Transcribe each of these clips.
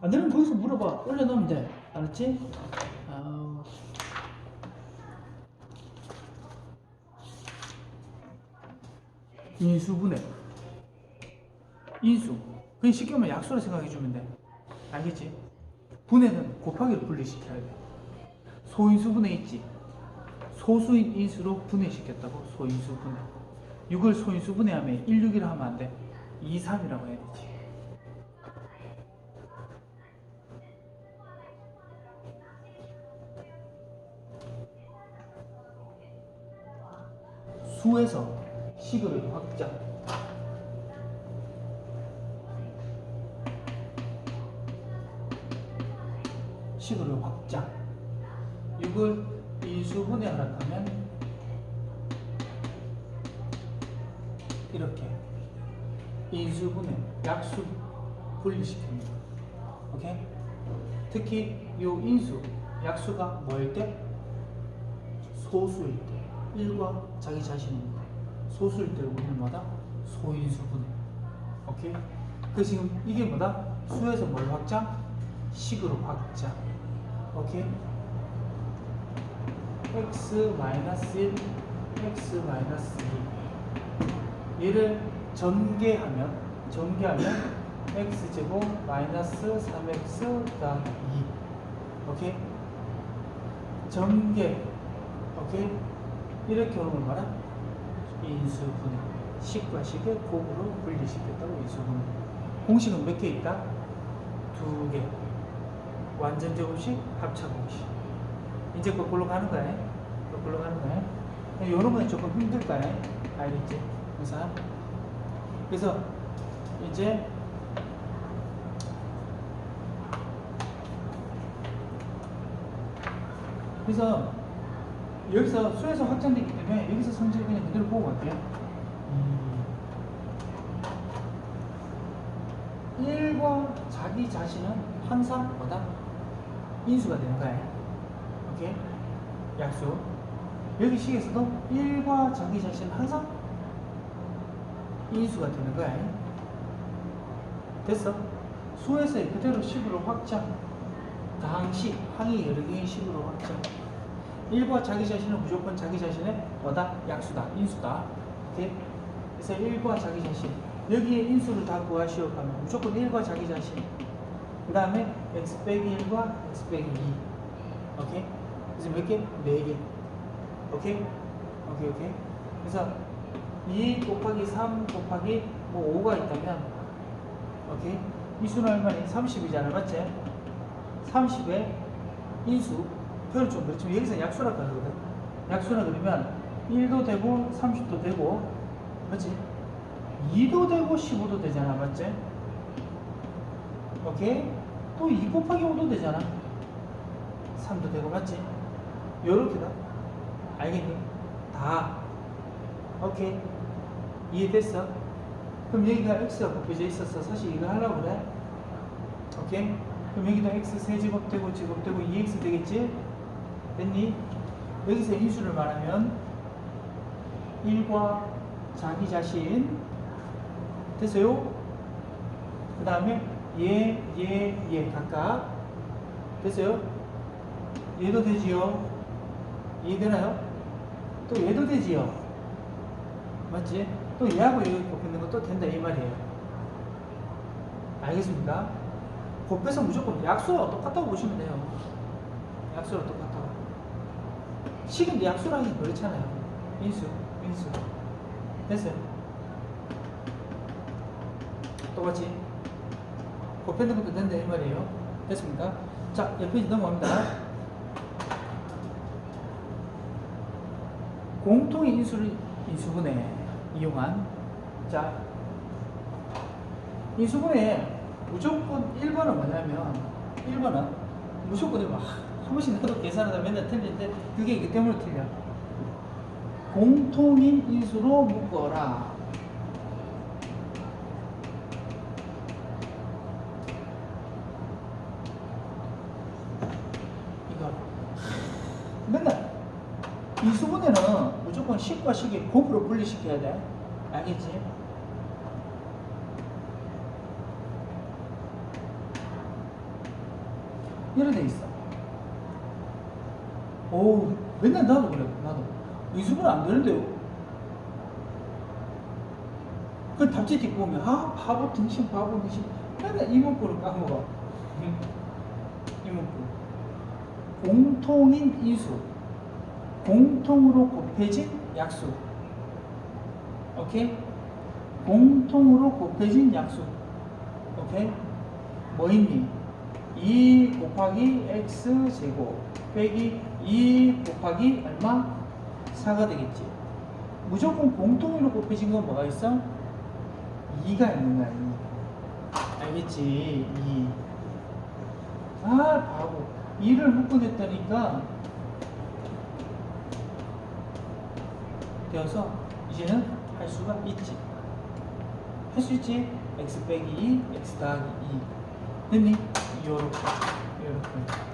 안 되면 거기서 물어봐. 올려놓으면 돼. 알았지? 아우. 인수분해. 인수. 그냥 쉽게 말하면 약수로 생각해 주면 돼. 알겠지? 분해는 곱하기로 분리시켜야 돼. 소인수분해 있지? 소수인 인수로 분해시켰다고 소인수 분해. 6을 소인수 분해하면 1, 6이라 하면 안 돼. 2, 3이라고 해야 되지. 수에서 식을 확장. 식으로 확장. 6을 인수분해 하락하면 이렇게 인수분해, 약수 분리시킵니다. 오케이? 특히 이 인수, 약수가 뭐일 때? 소수일 때, 1과 자기 자신입니다. 소수일 때 우리는 뭐다? 소인수분해. 오케이? 그 지금 이게 뭐다? 수에서 뭘 확장? 식으로 확장. 오케이? x 마이너스 1, x 마이너스 2. 얘를 전개하면 전개하면 x 제곱 마이너스 3x 더하기 2. 오케이? 전개. 오케이? 이렇게 오는 걸 봐라. 인수분해. 식과 식을 곱으로 분리시켰다고 인수분해. 공식은 몇 개 있다? 두 개. 완전 제곱식, 합차 공식. 이제 거꾸로 가는 거야. 거꾸로 가는 거야. 이런 건 조금 힘들 거야. 알겠지? 그래서 그래서 이제 그래서 여기서 수에서 확장되기 때문에 여기서 성질을 그냥 그대로 보고 갈게요. 음. 1과 자기 자신은 항상 뭐다? 인수가 되는 거야. 오케이? 약수. 여기 식에서도 1과 자기 자신은 항상 인수가 되는 거야. 됐어? 수에서 그대로 식으로 확장. 다항식, 항이 여러 개의 식으로 확장. 1과 자기 자신은 무조건 자기 자신의 뭐다? 약수다, 인수다. 오케이? 그래서 1과 자기 자신. 여기에 인수를 다 구하시오 하면 무조건 1과 자기 자신. 그 다음에 x 빼기 1과 x 빼기 2. 오케이? 그래서 몇 개? 4개. 오케이? 오케이, 오케이. 그래서 2 곱하기 3 곱하기 뭐 5가 있다면 오케이? 이 수는 얼마니? 30이잖아. 맞지? 30의 인수 표현 좀 그렇지만 여기서 약수라 그러거든. 약수라 그러면 1도 되고 30도 되고 맞지? 2도 되고 15도 되잖아. 맞지? 오케이? 또 2 곱하기 5도 되잖아. 3도 되고 맞지? 요렇게다. 알겠니? 다. 오케이. 이해됐어? 그럼 여기가 x가 곱해져 있었어. 사실 이거 하려고 그래. 오케이? 그럼 여기도 x 세제곱 되고 제곱 되고 2x 되겠지? 됐니? 여기서 인수를 말하면 1과 자기 자신 됐어요? 그 다음에 얘, 얘, 얘 각각 됐어요? 얘도 되지요? 이해되나요? 또 얘도 되지요? 맞지? 또 얘하고 여기 곱있는 것도 된다 이 말이에요. 알겠습니까? 곱해서 무조건 약수와 똑같다고 보시면 돼요. 약수와 똑같다고. 식인데 약수라기 그렇잖아요. 인수, 인수. 됐어요? 똑같이. 곱했는 것도 된다 이 말이에요. 됐습니까? 자, 옆에 넘어갑니다. 공통의 인수를 인수분해 이용한 자 인수분해 무조건 1번은 뭐냐면 1번은 무조건 이거 한 번씩 나도 계산하다 맨날 틀리는데 그게 이기 때문에 틀려 공통인 인수로 묶어라 이거 맨날 인수분해는 무조건 식과 식이 곱으로 분리시켜야 돼. 알겠지? 이래 돼 있어. 오, 맨날 나도 그래, 나도. 인수분 안 되는데요. 그 답지 보면, 아, 바보 등신, 바보 등신. 맨날 이문구를 까먹어. 이문구. 공통인 인수. 공통으로 곱해진 약수. 오케이? 공통으로 곱해진 약수. 오케이? 뭐 있니? 2 곱하기 x 제곱 빼기 2 곱하기 얼마? 4가 되겠지. 무조건 공통으로 곱해진 건 뭐가 있어? 2가 있는 거야. 2. 알겠지? 2. 아 바보. 2를 묶어냈다니까 되어서 이제는 할 수가 있지. 할 수 있지? x 빼기 2, x 더하기 2. 됐니? 요렇게, 요렇게.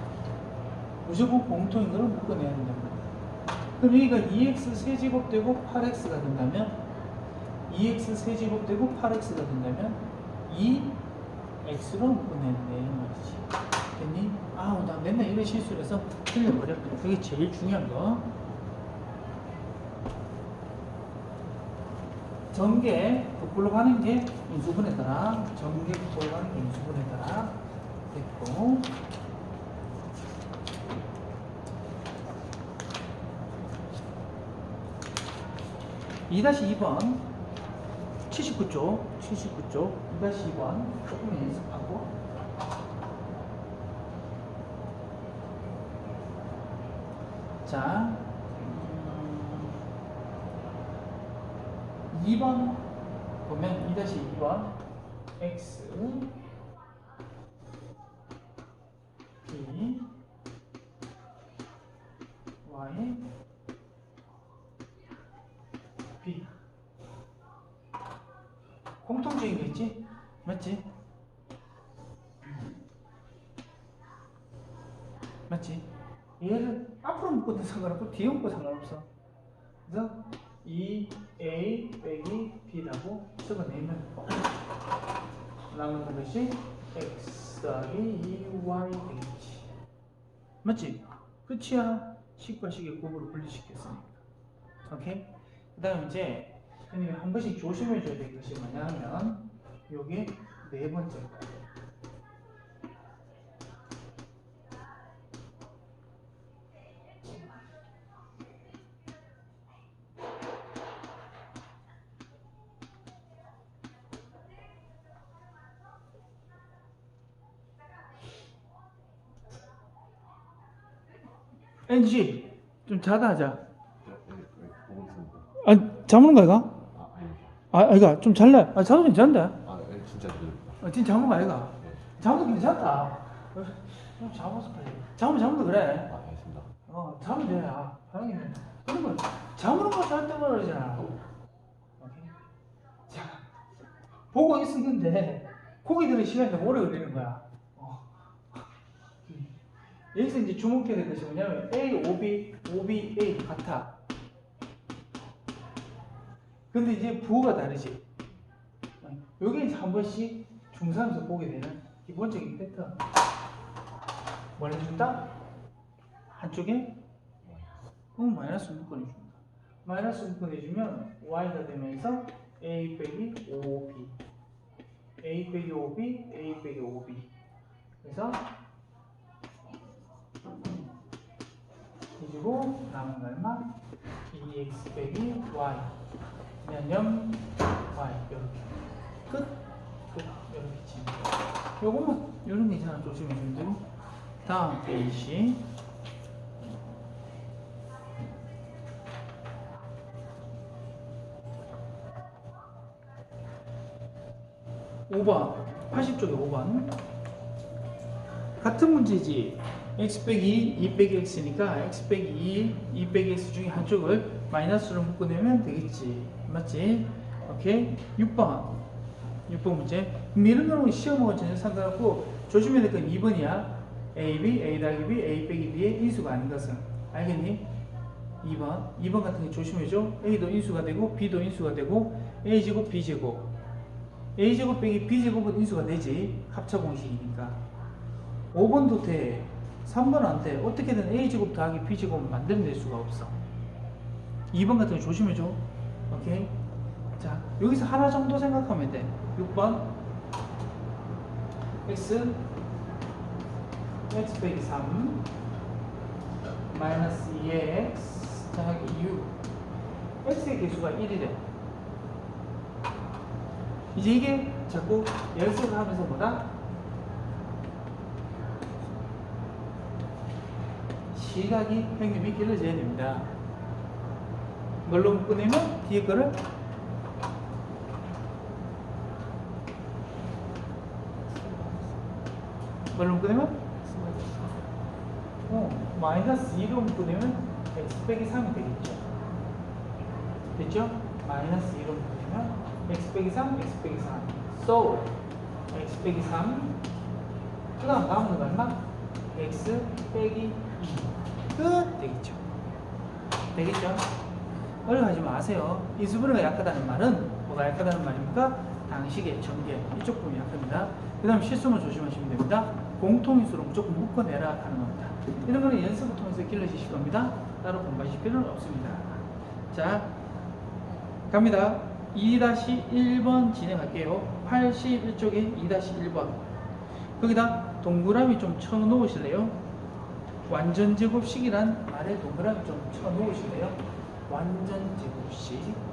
무조건 공통인 거를 묶어내야 된단 말이야. 그럼 여기가 2x 세제곱 되고 8x가 된다면 2x 세제곱 되고 8x가 된다면 2x로 묶어내야 돼. 이 말이지. 됐니? 아우, 나 맨날 이런 실수를 해서 틀려버려. 그게 제일 중요한 거. 전개 거꾸로 가는 게 인수분해 따라 전개 거꾸로 가는 게 인수분해 따라 됐고 이 다시 2번. 79쪽. 79쪽. 2 다시 2번. 조금 연습하고. 자. 음, 2번 보면 2-2번. X. B y b 공통적인 게 있지? 맞지? 맞지? 얘를 묶어도 상관없고 뒤에 묶어도 상관없어. 그래서 2a 빼기 b라고 적어내면 남는 것이 x 더하기 2y 되겠지. 맞지? 끝이야. 식과 식의 곱으로 분리시켰으니까. 오케이? 그 다음 이제 선생님이 한 번씩 조심해 줘야 될 것이 뭐냐 하면 요게 네 번째 거예 요 NG 좀 자다 하자. 아 잠는 거야 이가? 아. 아 이가 좀 잘래 아 자도 괜찮은데 아, 예, 진짜 들립니다. 아 진짜 잠는 거야 이가? 네. 잠도 괜찮다 어, 좀 잡아서 빨리 잠은 잠도 그래 아, 알겠습니다. 어 잠은 돼 아, 편하게 그러면 잠으로 가잘 때만 그러잖아 자 보고 있었는데 고기 드는 시간이 오래 걸리는 거야 어. 여기서 이제 주목해야 될 것이 뭐냐면 A, OB, OB, A 같아 근데 이제 부호가 다르지. 여기 이제 한 번씩 중상에서 보게 되는 기본적인 패턴. 뭘 해준다? 한쪽에 어, 마이너스 묶어내 준다. 마이너스 묶어내 주면 y가 되면서 a 빼기 5b a 빼기 5b a 빼기 5b 그래서 뒤지고 남은 거 얼마? 2x 빼기 y 그냥 0 y 이렇게. 끝? 끝. 이렇게 돼 요거만 요런 게 있잖아. 조심해 주면 되고. 다음 페이지. 5번. 80쪽에 5번. 같은 문제지 x 빼기 2, 2 빼기 x니까 x 빼기 2, 2 빼기 x 중에 한쪽을 마이너스로 묶어내면 되겠지. 맞지? 오케이. 6번. 6번 문제. 이런 거는 시험하고 전혀 상관없고 조심해야 될 건 2번이야. A, b, a 더하기 b, a 빼기 b의 인수가 아닌 것은. 알겠니? 2번. 2번 같은 거 조심해줘. A도 인수가 되고 b도 인수가 되고 a제곱 b제곱. A제곱 빼기 b제곱은 인수가 되지. 합차 공식이니까. 5번도 돼 3번 안 돼. 어떻게든 A제곱 더하기 B제곱 만들어낼 수가 없어. 2번 같은 거 조심해줘. 오케이? 자, 여기서 하나 정도 생각하면 돼. 6번. x x 빼기 3 마이너스 2x 더하기 6 x의 개수가 1이래. 이제 이게 자꾸 연습을 하면서 뭐다? 시각이 형님이 길어져야 됩니다. 뭘로 묶으냐면 뒤에 거를 뭘로 묶으냐면 어, 마이너스 2로 묶으냐면 x 빼기 3이 되겠죠. 됐죠? 마이너스 2로 묶으면 x 빼기 3, x 빼기 3. So, x 빼기 3. 그 다음 다음은 얼마? x 빼기 2. 끝! 되겠죠. 되겠죠? 어려워하지 마세요. 이수분해가 약하다는 말은 뭐가 약하다는 말입니까? 당식의 전개 이쪽 부분이 약합니다. 그 다음 실수만 조심하시면 됩니다. 공통인수로 무조건 묶어내라 하는 겁니다. 이런 거는 연습을 통해서 길러지실 겁니다. 따로 공부하실 필요는 없습니다. 자, 갑니다. 2-1번 진행할게요. 81쪽에 2-1번. 거기다 동그라미 좀 쳐 놓으실래요? 완전 제곱식이란 말에 동그라미 좀 쳐 놓으실래요? 완전 제곱식.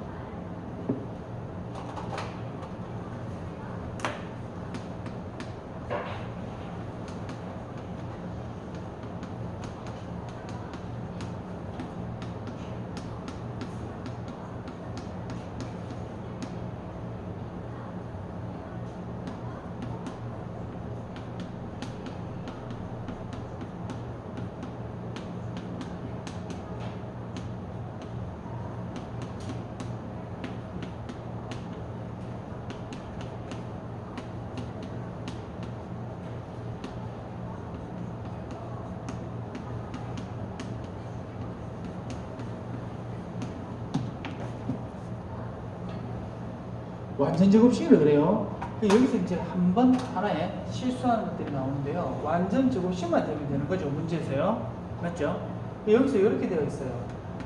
완전 제곱식이라 그래요. 그 여기서 이제 한 번 하나에 실수하는 것들이 나오는데요. 완전 제곱식만 되면 되는 거죠. 문제에서요. 맞죠? 그 여기서 이렇게 되어 있어요.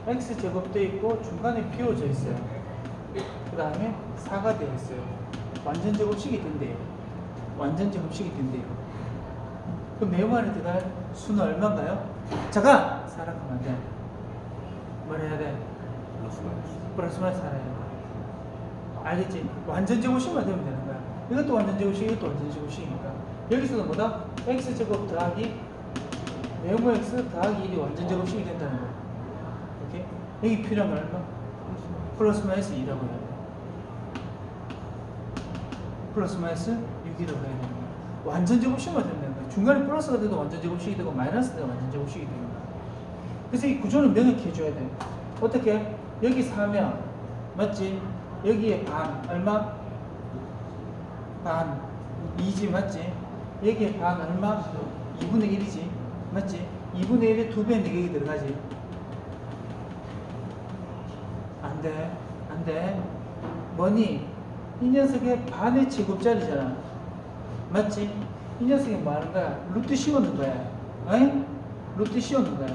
x 제곱되어 있고 중간에 비워져 있어요. 그 다음에 4가 되어 있어요. 완전 제곱식이 된대요. 완전 제곱식이 된대요. 그럼 네모 안에 들어갈 수는 얼마인가요? 잠깐! 사람하면 안 돼. 뭘 해야 돼? 플러스 마이너스. 플러스 마이너스 살아야 돼. 알겠지? 완전 제곱식만 되면 되는 거야. 이것도 완전 제곱식, 이것도 완전 제곱식이니까. 여기서는 뭐다? x 제곱 더하기 네모 x 더하기 1이 완전 제곱식이 된다는 거야. 오케이? 여기 필요한 건 얼마? 플러스 마이너스 2라고 해야 돼. 플러스 마이너스 6이라고 해야 되는 거야. 완전 제곱식만 되면 되는 거야. 중간에 플러스가 돼도 완전 제곱식이 되고 마이너스가 완전 제곱식이 되는 거야. 그래서 이 구조는 명확히 해줘야 돼. 어떻게? 여기 4면 맞지? 여기에 반 얼마? 반 2지 맞지? 여기에 반 얼마? 2분의 1이지 맞지? 2분의 1에 2배 내격이 들어가지 안돼 안돼 뭐니? 이 녀석의 반의 제곱짜리잖아 맞지? 이 녀석이 뭐 하는 거야? 루트 씌우는 거야 어이? 루트 씌우는 거야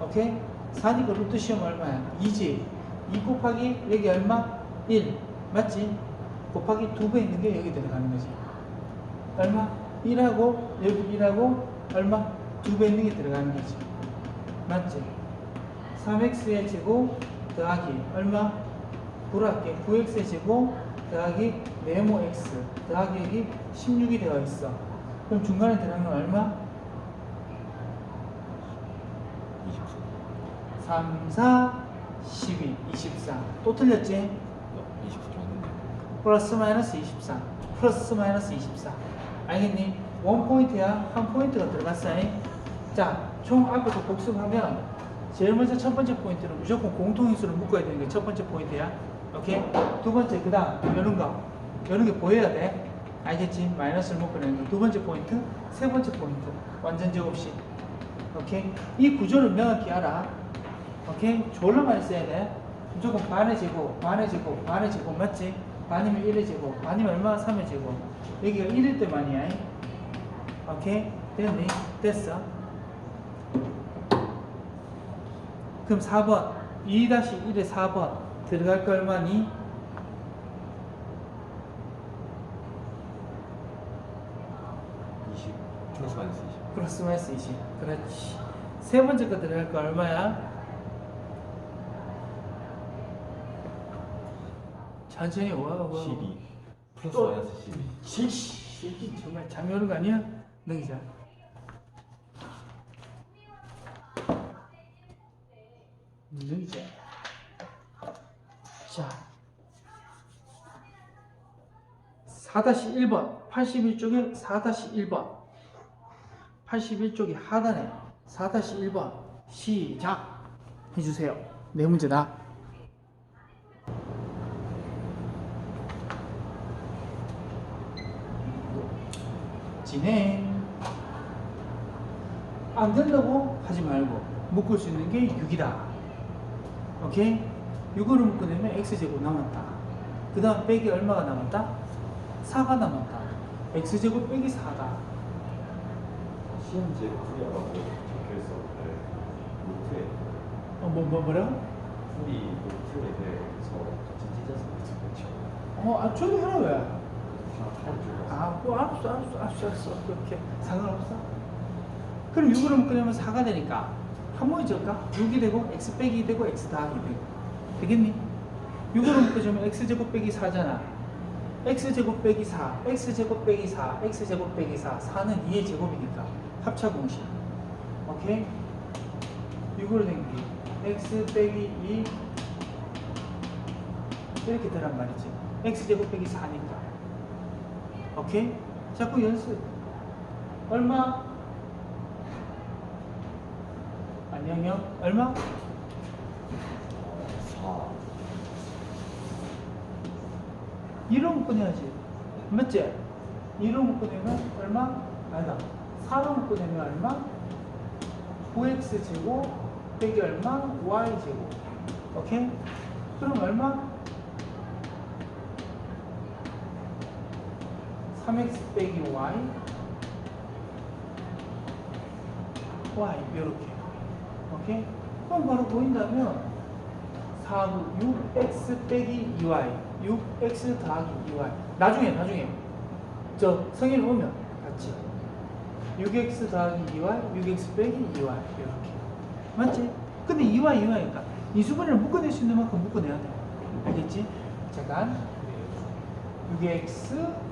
오케이? 4니까 루트 씌우면 얼마야? 2지 2 곱하기 여기 얼마? 1 맞지? 곱하기 2배 있는 게 여기 들어가는 거지 얼마? 1하고 여기 1하고 얼마? 2배 있는 게 들어가는 거지 맞지? 3x의 제곱 더하기 얼마? 불할게 9x의 제곱 더하기 네모 x 더하기 여기 16이 되어 있어 그럼 중간에 들어가는 건 얼마? 3, 4, 12, 24. 또 틀렸지? 20 들었는데. 플러스 마이너스 24. 플러스 마이너스 24. 알겠니? 원 포인트야. 한 포인트가 들어갔어. 자, 총 앞에서 복습하면 제일 먼저 첫 번째 포인트는 무조건 공통인수를 묶어야 되는 게 첫 번째 포인트야. 오케이? 두 번째, 그 다음, 이런 거. 이런 게 보여야 돼. 알겠지? 마이너스를 묶어내는 거. 두 번째 포인트. 세 번째 포인트. 완전 제곱식. 오케이? 이 구조를 명확히 알아. 오케이? 졸라 많이 써야 돼. 무조건 반의 제곱, 반의 제곱, 반의 제곱 맞지? 반이면 1의 제곱 반이면 얼마? 3의 제곱 여기가 1일 때만이야 오케이? 됐니? 됐어 그럼 4번 2-1에 4번 들어갈 거 얼마니? 20 플러스 마이너스 20 플러스 마이너스 20 그렇지 세 번째 거 들어갈 거 얼마야? 천천히 와 와. 12 플러스 또- 마이너스 12 씨, 정말 잠이 오는 거 아니야? 넘기자. 넘기자. 자. 4-1번. 81쪽에 4-1번. 81쪽이 하단에 4-1번. 시작. 해주세요. 네 문제다. 진행. 안 된다고 하지 말고 묶을 수 있는 게 6이다. 오케이? 6으로 묶어내면 x제곱 남았다. 그 다음 빼기 얼마가 남았다? 4가 남았다. x제곱 빼기 4다. 시험제 풀이하고 적혀 있었는데 노트에 어, 뭐, 뭐, 뭐라고? 풀이 노트에 대해서 같이 찢어서 그렇죠 어, 아, 저도 해라 왜? 아, 뭐, 알았어, 알았어, 알았어, 알았어. 그렇게 상관없어. 그럼 6으로 묶으려면 4가 되니까 한 번에 적을까? 6이 되고 x 빼기 되고 x 더하기 되고 되겠니? 6으로 묶어주면 x제곱 빼기 4잖아. x제곱 빼기 4, x제곱 빼기 4, x제곱 빼기 4, 4는 2의 제곱이니까 합차 공식. 오케이? 6으로 된게 x 빼기 2 이렇게 되란 말이지. x제곱 빼기 4니까. 오케이? 자꾸 연습. 얼마? 안녕요. 얼마? 4 1로 묶어내야지. 맞지? 1로 묶어내면 얼마? 아니다. 4로 묶어내면 얼마? 9x 제곱 빼기 얼마? y 제곱. 오케이? 그럼 얼마? 3x 빼기 y y 이렇게. 오케이? 그럼 바로 보인다면 4분 6x 빼기 2y 6x 더하기 2y 나중에 나중에. 저 성인 오면 같이. 6x 더하기 2y 6x 빼기 2y 이렇게. 맞지? 근데 2y 2y니까 이 수분을 묶어낼 수 있는 만큼 묶어내야 돼. 알겠지? 잠깐. 6x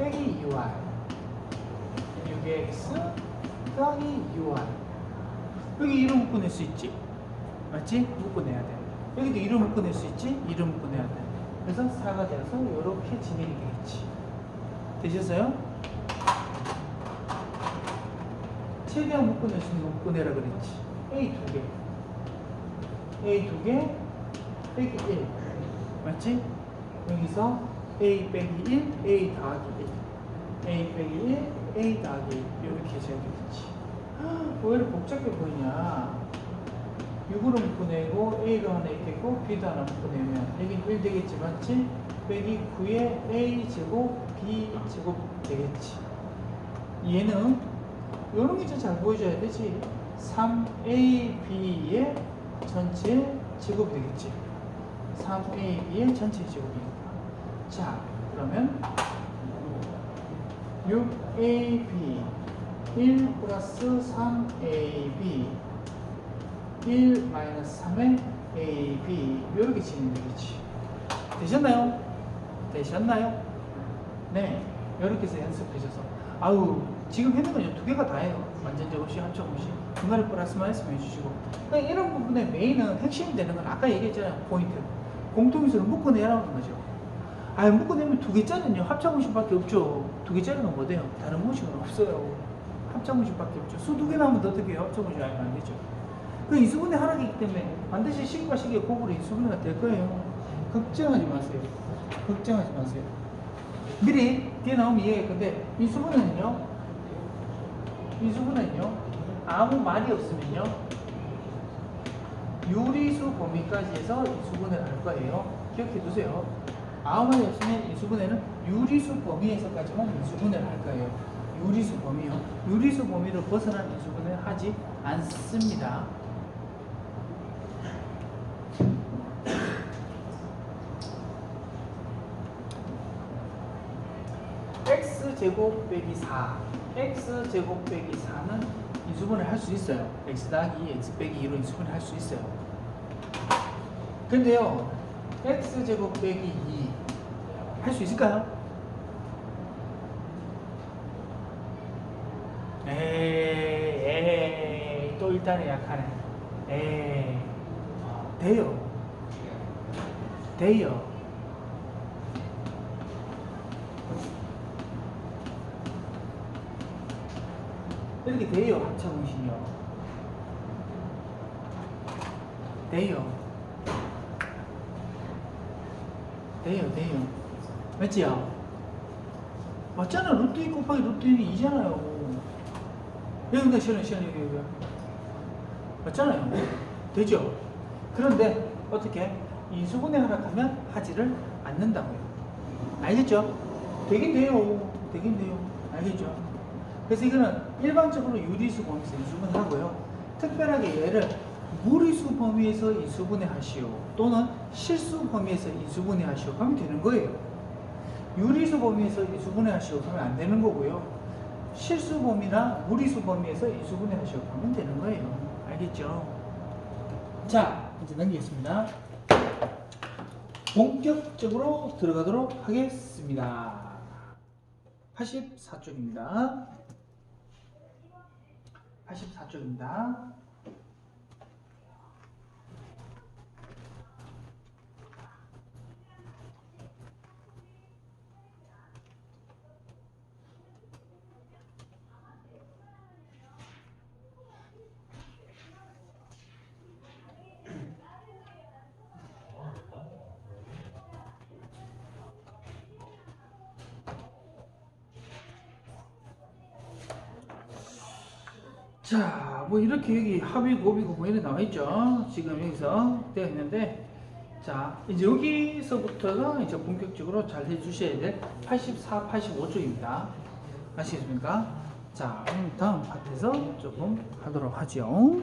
빼기 2y 6x 더하기 2y 여기 1을 묶어낼 수 있지? 맞지? 묶어내야 돼. 여기도 1을 묶어낼 수 있지? 1을 묶어내야 돼. 그래서 4가 되어서 이렇게 진행이 되겠지. 되셨어요? 최대한 묶어낼 수 있는 거 묶어내라 그랬지. A 두개. A 두개 빼기 1 맞지? 여기서 A 빼기 1, A 더하기 1 A 빼기 1, A 더하기 1 이렇게 해줘야 되겠지. 왜 이렇게 복잡해 보이냐? 6으로 묶어내고 A가 하나 있겠고 B도 하나 묶어내면 여긴 1 되겠지 맞지? 빼기 9에 A 제곱 B 제곱 되겠지. 얘는 이런 게잘 보여줘야 되지. 3AB의 전체 제곱이 되겠지. 3AB의 전체 제곱이니까 자 그러면 6AB 1 플러스 3AB 1 마이너스 3의 AB 이렇게 진행되겠지. 되셨나요? 되셨나요? 네 이렇게 해서 연습하셔서. 아우 지금 했는 건 두 개가 다예요. 완전적 없이 합적 없이. 중간에 플러스 마이너스 해주시고. 그러니까 이런 부분의 메인은 핵심이 되는 건 아까 얘기했잖아요. 포인트. 공통인수를 묶어내라는 거죠 아 묶어내면 두 개짜리는요? 합작 공식밖에 없죠. 두 개짜리는 뭐 돼요? 다른 공식은 없어요. 합작 공식밖에 없죠. 수 두 개 나오면 어떻게 해요? 공식 알면 안 되죠. 그 이수분해 하락이기 때문에 반드시 식과 식의 곱으로 이수분해가 될 거예요. 걱정하지 마세요. 걱정하지 마세요. 미리 뒤에 나오면 이해할 건데 이수분해는요? 이수분해는요? 아무 말이 없으면요? 유리수 범위까지 해서 이수분해를 할 거예요. 기억해 두세요 아홉의 엽서는 인수분해는 유리수 범위에서까지만 인수분해를 할 거예요. 유리수 범위요. 유리수 범위를 벗어난 인수분해 하지 않습니다. x제곱 빼기 4 x제곱 빼기 4는 인수분을 할 수 있어요 x 더하기 x 빼기 2로 인수분을 할 수 있어요 근데요 x 제곱 빼기 2 할 수 있을까요? 에이 에이 또 일단은 약하네. 에이 돼요. 돼요. 이렇게 돼요 합차공식이요 돼요 돼요. 맞지요? 맞잖아 루트 2 곱하기 루트 1이 2잖아요. 여기다 시원 시원 여기 여기. 맞잖아요. 되죠? 그런데 어떻게 인수분해 하락하면 하지를 않는다고요. 알겠죠? 되긴 돼요. 되긴 돼요. 알겠죠? 그래서 이거는 일반적으로 유리수 범위에서 인수분해 하고요. 특별하게 얘를 무리수 범위에서 인수분해 하시오 또는 실수 범위에서 인수분해 하시오 하면 되는 거예요. 유리수 범위에서 인수분해 하시오 하면 안 되는 거고요. 실수 범위나 무리수 범위에서 인수분해 하시오 하면 되는 거예요. 알겠죠? 자 이제 넘기겠습니다. 본격적으로 들어가도록 하겠습니다. 84쪽입니다. 84쪽입니다 자, 뭐 이렇게 여기 합이 곱이고 뭐 이렇게 나와 있죠. 지금 여기서 되어 있는데, 자, 이제 여기서부터가 이제 본격적으로 잘 해주셔야 될 84, 85쪽입니다. 아시겠습니까? 자, 다음 파트에서 조금 하도록 하죠.